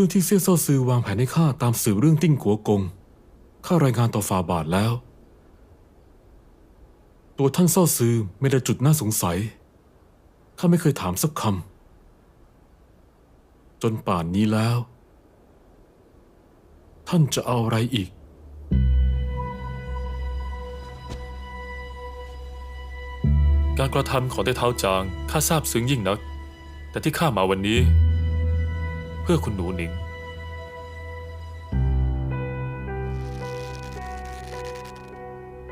รื่องที่เซี่ยเซาซือวางแผนให้ข้าตามสืบเรื่องติ้งกัวกงข้ารายงานต่อฝ่าบาทแล้ว ตัวท่านเซาซือไม่ได้จุดน่าสงสัยข้าไม่เคยถามสักคำจนป่านนี้แล้ว ท่านจะเอาอะไรอีกการกระทำของไต้เท้าจางข้าทราบซึ้งยิ่งนัก แต่ที่ข้ามาวันนี้ พื่อคุณหนูหนิง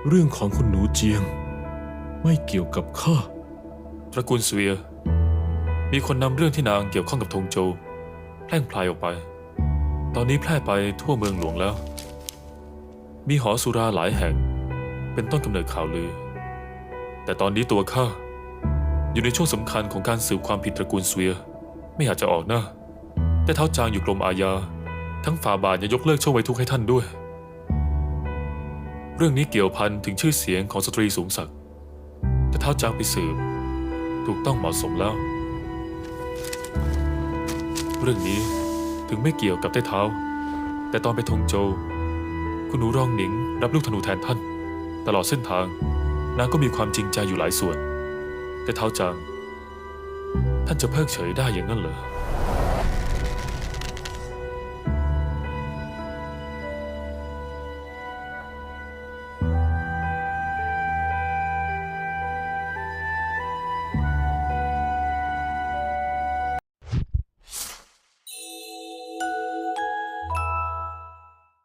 เรื่องของคุณหนูเจียง ไม่เกี่ยวกับข้าตระกูลเสวีย มีคนนำเรื่องที่นางเกี่ยวข้องกับธงโจวแพร่งพลายออกไป ตอนนี้แพร่ไปทั่วเมืองหลวงแล้ว มีหอสุราหลายแห่ง เป็นต้นกำเนิดข่าวลือ แต่ตอนนี้ตัวข้าอยู่ในช่วงสำคัญของการสืบความผิดตระกูลเสวีย ไม่อยากจะออกหน้า แต่เท้าจางอยู่กรมอาญา ทั้งฝ่าบาทยังยกเลิกโชคไว้ทุกข์ให้ท่านด้วย เรื่องนี้เกี่ยวพันถึงชื่อเสียงของสตรีสูงศักดิ์แต่เท้าจางไปสืบ ถูกต้องเหมาะสมแล้ว เรื่องนี้ถึงไม่เกี่ยวกับใต้เท้า แต่ตอนไปทงโจวคุณหนูรองหนิง รับลูกธนูแทนท่าน ตลอดเส้นทางนางก็มีความจริงใจอยู่หลายส่วน แต่เท้าจาง ท่านจะเพิกเฉยได้อย่างนั้นเหรอ